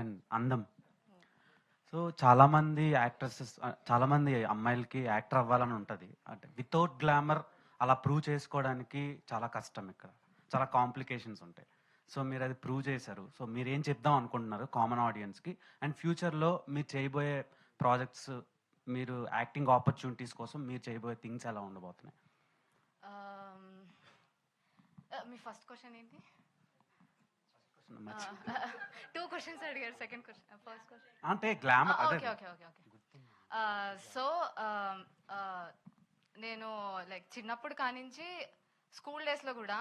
And అందం. So చాలామంది actresses చాలామంది అమ్మాయిలకి యాక్టర్ అవ్వాలని ఉంటుంది. అంటే వితౌట్ గ్లామర్ అలా ప్రూవ్ చేసుకోవడానికి చాలా కష్టం ఇక్కడ. చాలా కాంప్లికేషన్స్ ఉంటాయి. సో మీరు అది ప్రూవ్ చేశారు. సో మీరు ఏం చెప్దాం అనుకుంటున్నారు కామన్ ఆడియన్స్కి? అండ్ ఫ్యూచర్లో మీరు చేయబోయే ప్రాజెక్ట్స్ మీరు యాక్టింగ్ ఆపర్చునిటీస్ కోసం మీరు చేయబోయే థింగ్స్ ఎలా ఉండబోతున్నాయి? మీ ఫస్ట్ క్వశ్చన్ ఏంటి? క్వశ్చన్స్ అడిగారు సెకండ్ క్వశ్చన్ ఫస్ట్ క్వశ్చన్ అంటే glamour okay okay okay okay so నేను లైక్ చిన్నప్పుడు కానించి స్కూల్ డేస్లో కూడా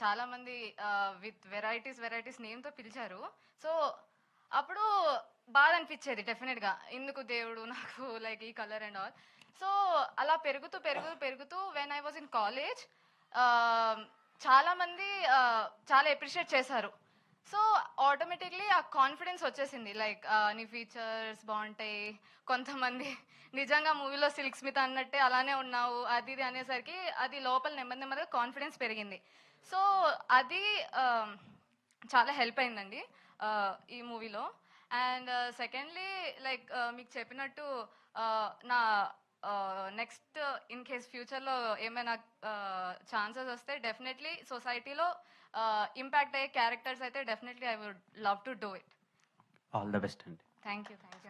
చాలా మంది విత్ వెరైటీస్ వెరైటీస్ నేమ్తో పిలిచారు. సో అప్పుడు బాధ అనిపించేది డెఫినెట్గా. ఎందుకు దేవుడు నాకు లైక్ ఈ కలర్ అండ్ ఆల్. సో అలా పెరుగుతూ పెరుగుతూ పెరుగుతూ when I was in college చాలా మంది uh, చాలా అప్రిషియేట్ చేశారు. సో ఆటోమేటిక్లీ ఆ కాన్ఫిడెన్స్ వచ్చేసింది. లైక్ నీ ఫీచర్స్ బాగుంటాయి. కొంతమంది నిజంగా మూవీలో సిల్క్ స్మిత్ అన్నట్టే అలానే ఉన్నావు అది ఇది అనేసరికి అది లోపల నెమ్మది నెమ్మదిగా కాన్ఫిడెన్స్ పెరిగింది. సో అది చాలా హెల్ప్ అయిందండి ఈ మూవీలో అండ్ సెకండ్లీ లైక్ మీకు చెప్పినట్టు నా నెక్స్ట్ ఇన్ కేస్ ఫ్యూచర్లో ఏమైనా ఛాన్సెస్ వస్తే డెఫినెట్లీ సొసైటీలో ఇంపాక్ట్ అయ్యే క్యారెక్టర్స్ అయితే definitely I would love to do it all the best అండి. Thank you thank you